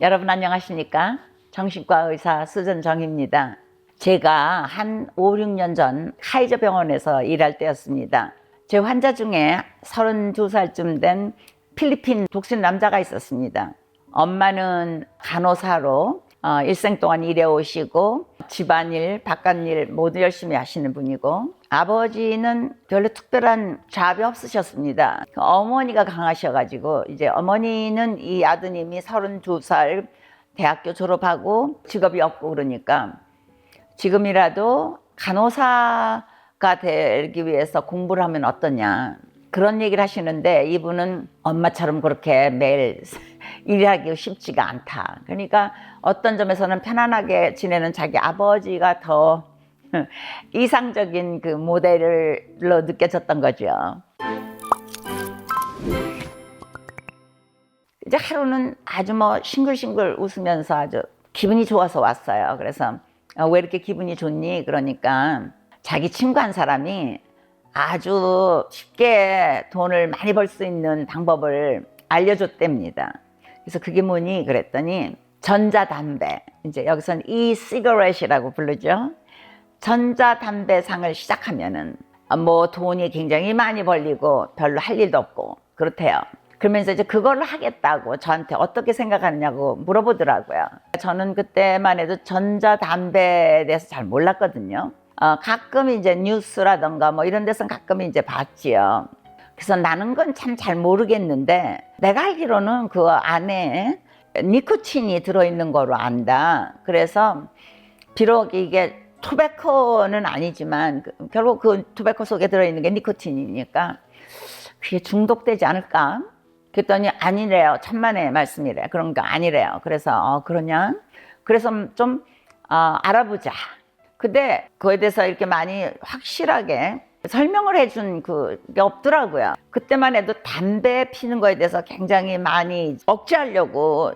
여러분 안녕하십니까? 정신과 의사 수전정입니다. 제가 한 5, 6년 전 카이저 병원에서 일할 때였습니다. 제 환자 중에 32살쯤 된 필리핀 독신 남자가 있었습니다. 엄마는 간호사로 어, 일생 동안 일해 오시고 집안일, 바깥일 모두 열심히 하시는 분이고 아버지는 별로 특별한 잡이 없으셨습니다. 그 어머니가 강하셔가지고 이제 어머니는 이 아드님이 32살 대학교 졸업하고 직업이 없고 그러니까 지금이라도 간호사가 되기 위해서 공부를 하면 어떠냐 그런 얘기를 하시는데 이분은 엄마처럼 그렇게 매일 일하기 쉽지가 않다. 그러니까 어떤 점에서는 편안하게 지내는 자기 아버지가 더 이상적인 그 모델로 느껴졌던 거죠. 이제 하루는 아주 뭐 싱글싱글 웃으면서 아주 기분이 좋아서 왔어요. 그래서 어, 왜 이렇게 기분이 좋니? 그러니까 자기 친구 한 사람이 아주 쉽게 돈을 많이 벌 수 있는 방법을 알려줬답니다. 그래서 그게 뭐니? 그랬더니 전자담배. 이제 이 시거렛이라고 부르죠. 전자담배상을 시작하면은 뭐 돈이 굉장히 많이 벌리고 별로 할 일도 없고 그렇대요. 그러면서 이제 그걸 하겠다고 저한테 어떻게 생각하느냐고 물어보더라고요. 저는 그때만 해도 전자담배에 대해서 잘 몰랐거든요. 어, 가끔 이제 뉴스라던가 뭐 이런 데서 가끔 이제 봤지요. 그래서 나는 건 참 잘 모르겠는데 내가 알기로는 그 안에 니코틴이 들어있는 거로 안다. 그래서 비록 이게 토베코는 아니지만 그- 결국 그 토베코 속에 들어있는 게 니코틴이니까 그게 중독되지 않을까? 그랬더니 아니래요. 천만의 말씀이래. 그런 거 아니래요. 그래서 어, 그러냐? 그래서 좀 어, 알아보자. 근데 그거에 대해서 이렇게 많이 확실하게 설명을 해준 그게 없더라고요. 그때만 해도 담배 피는 거에 대해서 굉장히 많이 억제하려고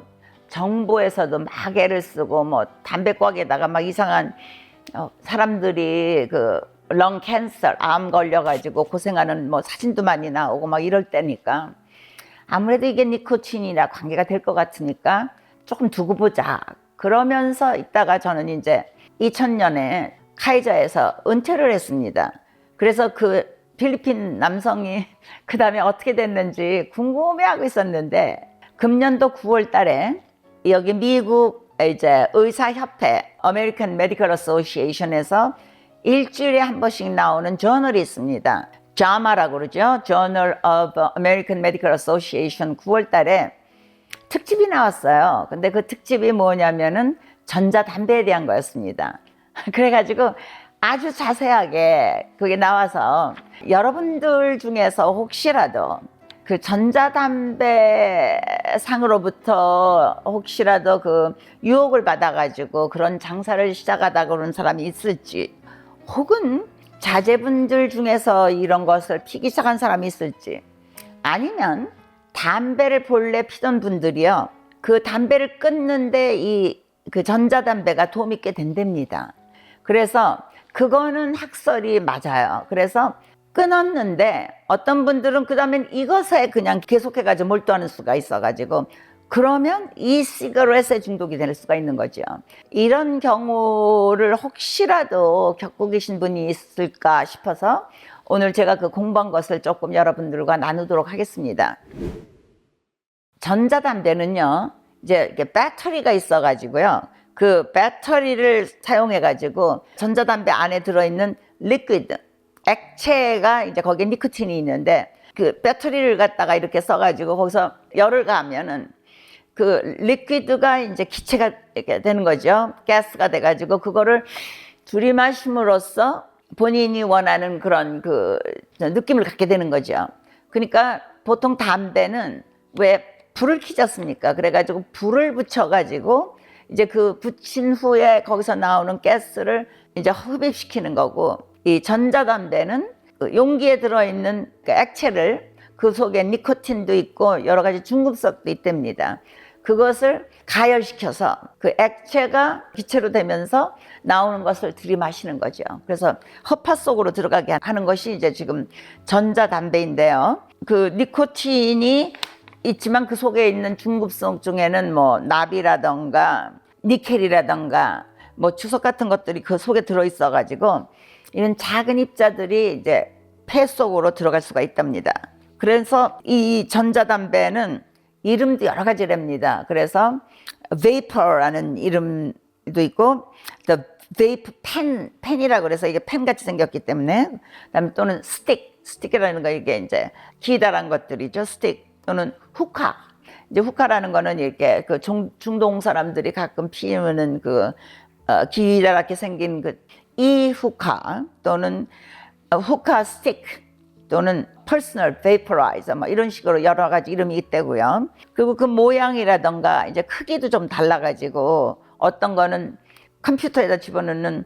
정부에서도 막 애를 쓰고 뭐 담배꽉에다가 막 이상한 어, 사람들이 그 렁 캔서, 암 걸려가지고 고생하는 뭐 사진도 많이 나오고 막 이럴 때니까 아무래도 이게 니코틴이나 관계가 될 것 같으니까 조금 두고 보자. 그러면서 있다가 저는 이제 2000년에 카이저에서 은퇴를 했습니다. 그래서 그 필리핀 남성이 그 다음에 어떻게 됐는지 궁금해하고 있었는데 금년도 9월 달에 여기 미국 이제 의사협회 American Medical Association에서 일주일에 한 번씩 나오는 저널이 있습니다. JAMA라고 그러죠. Journal of American Medical Association 9월 달에 특집이 나왔어요. 근데 그 특집이 뭐냐면은 전자담배에 대한 거였습니다. 그래가지고 아주 자세하게 그게 나와서 여러분들 중에서 혹시라도 그 전자담배 상으로부터 혹시라도 그 유혹을 받아가지고 그런 장사를 시작하다 그런 사람이 있을지 혹은 자제분들 중에서 이런 것을 피기 시작한 사람이 있을지 아니면 담배를 본래 피던 분들이요 그 담배를 끊는데 이 그 전자담배가 도움이 꽤 된답니다. 그래서 그거는 학설이 맞아요. 그래서 끊었는데 어떤 분들은 그 다음엔 이것에 그냥 계속해가지고 몰두하는 수가 있어가지고 그러면 이 시가렛에 중독이 될 수가 있는 거죠. 이런 경우를 혹시라도 겪고 계신 분이 있을까 싶어서 오늘 제가 그 공부한 것을 조금 여러분들과 나누도록 하겠습니다. 전자담배는요, 이제 이렇게 배터리가 있어가지고요. 그 배터리를 사용해가지고 전자담배 안에 들어있는 리퀴드, 액체가 이제 거기에 니코틴이 있는데 그 배터리를 갖다가 이렇게 써가지고 거기서 열을 가하면은 그 리퀴드가 이제 기체가 이렇게 되는 거죠. 가스가 돼가지고 그거를 들이마심으로써 본인이 원하는 그런 그 느낌을 갖게 되는 거죠. 그러니까 보통 담배는 왜 불을 켜졌습니까? 그래가지고 불을 붙여가지고 이제 그 붙인 후에 거기서 나오는 가스를 이제 흡입시키는 거고 이 전자담배는 그 용기에 들어있는 그 액체를 그 속에 니코틴도 있고 여러 가지 중금속도 있답니다. 그것을 가열시켜서 그 액체가 기체로 되면서 나오는 것을 들이마시는 거죠. 그래서 허파 속으로 들어가게 하는 것이 이제 지금 전자담배인데요. 그 니코틴이 있지만 그 속에 있는 중급성 중에는 뭐 납이라던가 니켈이라던가 뭐 주석 같은 것들이 그 속에 들어 있어 가지고 이런 작은 입자들이 이제 폐 속으로 들어갈 수가 있답니다. 그래서 이 전자담배는 이름도 여러 가지랍니다. 그래서 vapor라는 이름도 있고 the vape pen 펜이라고 그래서 이게 펜 같이 생겼기 때문에 그다음에 또는 스틱 스틱이라는 거 이게 이제 기다란 것들이죠. 스틱 또는 후카 이제 후카라는 거는 이렇게 그 중, 중동 사람들이 가끔 피우는 그 어, 기다랗게 생긴 그 이 후카 또는 어, 후카 스틱 또는 퍼스널 베이퍼라이저 뭐 이런 식으로 여러 가지 이름이 있대고요. 그리고 그 모양이라던가 이제 크기도 좀 달라 가지고 어떤 거는 컴퓨터에다 집어넣는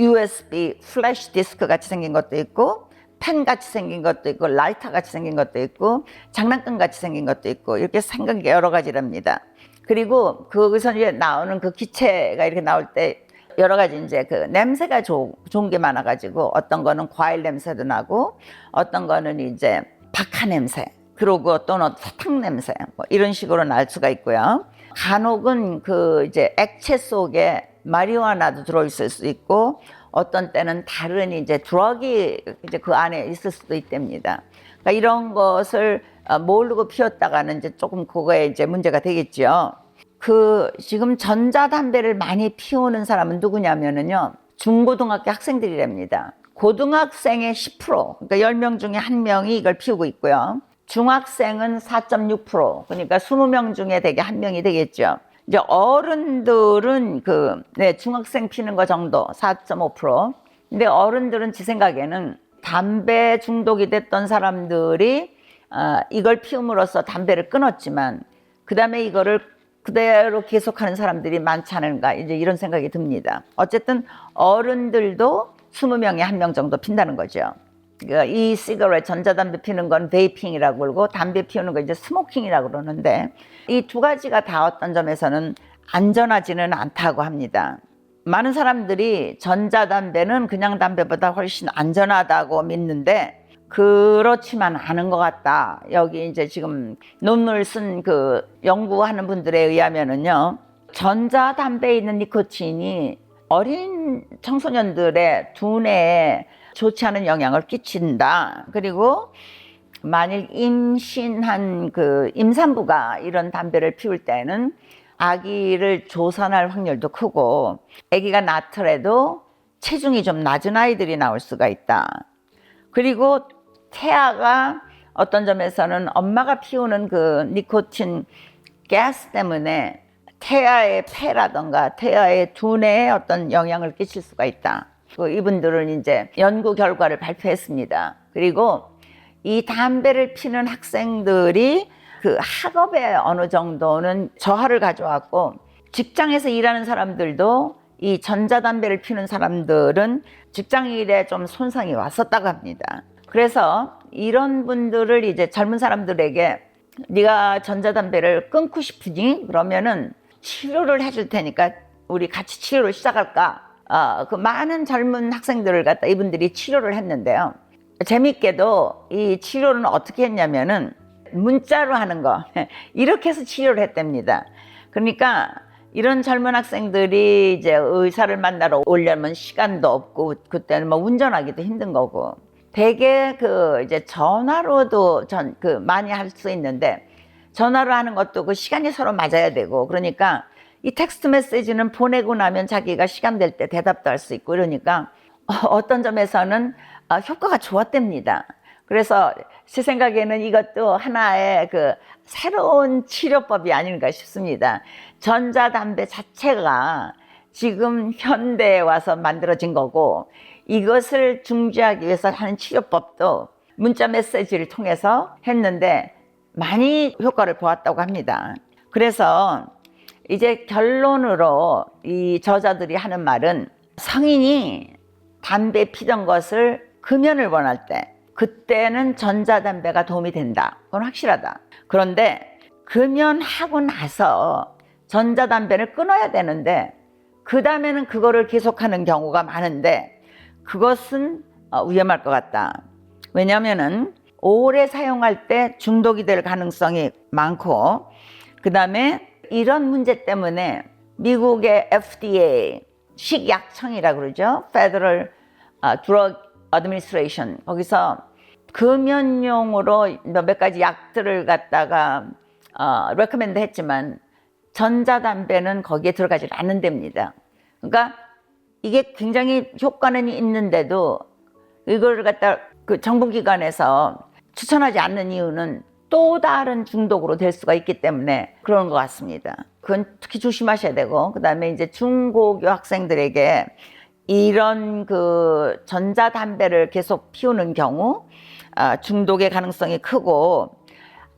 USB 플래시 디스크 같이 생긴 것도 있고 펜 같이 생긴 것도 있고 라이터 같이 생긴 것도 있고 장난감 같이 생긴 것도 있고 이렇게 생긴 게 여러 가지랍니다. 그리고 거기서 이제 나오는 그 기체가 이렇게 나올 때 여러 가지 이제 그 냄새가 좋, 좋은 게 많아가지고 어떤 거는 과일 냄새도 나고 어떤 거는 이제 박하 냄새 그리고 또는 사탕 냄새 뭐 이런 식으로 날 수가 있고요. 간혹은 그 이제 액체 속에 마리화나도 들어있을 수 있고 어떤 때는 다른 이제 드럭이 이제 그 안에 있을 수도 있답니다. 그러니까 이런 것을 어, 모르고 피웠다가는 이제 조금 그거에 이제 문제가 되겠죠. 그 지금 전자담배를 많이 피우는 사람은 누구냐면은요 중고등학교 학생들이랍니다. 고등학생의 10% 그러니까 10명 중에 한 명이 이걸 피우고 있고요. 중학생은 4.6% 그러니까 20명 중에 되게 한 명이 되겠죠. 이제 어른들은 그 네, 중학생 피는 거 정도 4.5%. 근데 어른들은 제 생각에는 담배 중독이 됐던 사람들이 어, 이걸 피움으로써 담배를 끊었지만 그 다음에 이거를 그대로 계속하는 사람들이 많지 않은가 이제 이런 생각이 듭니다. 어쨌든 어른들도 20명에 한 명 정도 핀다는 거죠. 그러니까 이 시가렛 전자담배 피는 건 베이핑이라고 그러고 담배 피우는 건 이제 스모킹이라고 그러는데 이 두 가지가 다 어떤 점에서는 안전하지는 않다고 합니다. 많은 사람들이 전자담배는 그냥 담배보다 훨씬 안전하다고 믿는데 그렇지만 않은 것 같다. 여기 이제 지금 논문을 쓴그 연구하는 분들에 의하면은요, 전자담배에 있는 니코틴이 어린 청소년들의 두뇌에 좋지 않은 영향을 끼친다. 그리고 만일 임신한 그 임산부가 이런 담배를 피울 때는 아기를 조산할 확률도 크고 아기가 낳더라도 체중이 좀 낮은 아이들이 나올 수가 있다. 그리고 태아가 어떤 점에서는 엄마가 피우는 그 니코틴 가스 때문에 태아의 폐라던가 태아의 두뇌에 어떤 영향을 끼칠 수가 있다. 그 이분들은 이제 연구 결과를 발표했습니다. 그리고 이 담배를 피는 학생들이 그 학업에 어느 정도는 저하를 가져왔고 직장에서 일하는 사람들도 이 전자담배를 피는 사람들은 직장 일에 좀 손상이 왔었다고 합니다. 그래서 이런 분들을 이제 젊은 사람들에게 네가 전자담배를 끊고 싶으니 그러면은 치료를 해줄 테니까 우리 같이 치료를 시작할까? 어, 그 많은 젊은 학생들을 갖다 이분들이 치료를 했는데요. 재밌게도 이 치료는 어떻게 했냐면은 문자로 하는 거 이렇게 해서 치료를 했답니다. 그러니까 이런 젊은 학생들이 이제 의사를 만나러 오려면 시간도 없고 그때는 뭐 운전하기도 힘든 거고 대개 그 이제 전화로도 전 그 많이 할 수 있는데 전화로 하는 것도 그 시간이 서로 맞아야 되고 그러니까 이 텍스트 메시지는 보내고 나면 자기가 시간 될 때 대답도 할 수 있고 이러니까 어떤 점에서는 어, 효과가 좋았답니다. 그래서 제 생각에는 이것도 하나의 그 새로운 치료법이 아닌가 싶습니다. 전자담배 자체가 지금 현대에 와서 만들어진 거고 이것을 중지하기 위해서 하는 치료법도 문자 메시지를 통해서 했는데 많이 효과를 보았다고 합니다. 그래서 이제 결론으로 이 저자들이 하는 말은 성인이 담배 피던 것을 금연을 원할 때 그때는 전자담배가 도움이 된다. 그건 확실하다. 그런데 금연하고 나서 전자담배를 끊어야 되는데 그 다음에는 그거를 계속하는 경우가 많은데 그것은 어, 위험할 것 같다. 왜냐하면은 오래 사용할 때 중독이 될 가능성이 많고 그 다음에 이런 문제 때문에 미국의 FDA 식약청이라 그러죠. Federal 아, Drug Administration 거기서 금연용으로 몇 가지 약들을 갖다가 어, 레코멘드 했지만 전자담배는 거기에 들어가지 않는답니다. 그러니까 이게 굉장히 효과는 있는데도 이걸 갖다 그 정부기관에서 추천하지 않는 이유는 또 다른 중독으로 될 수가 있기 때문에 그런 것 같습니다. 그건 특히 조심하셔야 되고, 그 다음에 이제 중고교 학생들에게 이런 그 전자담배를 계속 피우는 경우, 아, 중독의 가능성이 크고,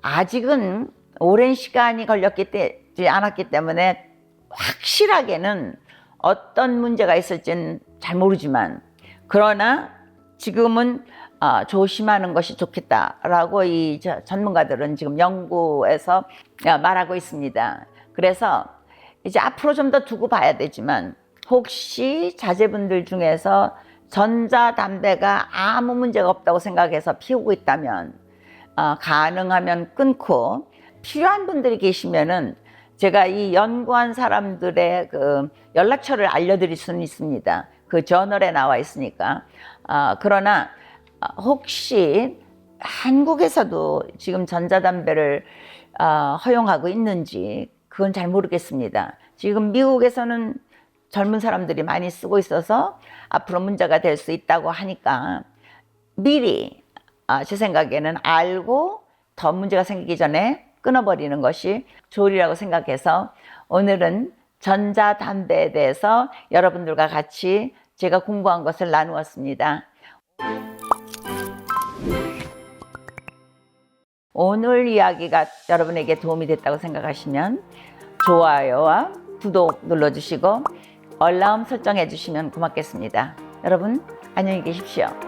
아직은 오랜 시간이 걸렸기 때, 않았기 때문에 확실하게는 어떤 문제가 있을지는 잘 모르지만, 그러나 지금은 아, 조심하는 것이 좋겠다라고 이 저- 전문가들은 지금 연구에서 야, 말하고 있습니다. 그래서 이제 앞으로 좀 더 두고 봐야 되지만 혹시 자제분들 중에서 전자담배가 아무 문제가 없다고 생각해서 피우고 있다면 어, 가능하면 끊고 필요한 분들이 계시면은 제가 이 연구한 사람들의 그 연락처를 알려드릴 수는 있습니다. 그 저널에 나와 있으니까. 아, 그러나 아, 혹시 한국에서도 지금 전자담배를 아, 허용하고 있는지 그건 잘 모르겠습니다. 지금 미국에서는 젊은 사람들이 많이 쓰고 있어서 앞으로 문제가 될 수 있다고 하니까 미리 아, 제 생각에는 알고 더 문제가 생기기 전에 끊어버리는 것이 좋으리라고 생각해서 오늘은 전자담배에 대해서 여러분들과 같이 제가 공부한 것을 나누었습니다. 오늘 이야기가 여러분에게 도움이 됐다고 생각하시면 좋아요와 구독 눌러주시고 알람 설정해 주시면 고맙겠습니다. 여러분 안녕히 계십시오.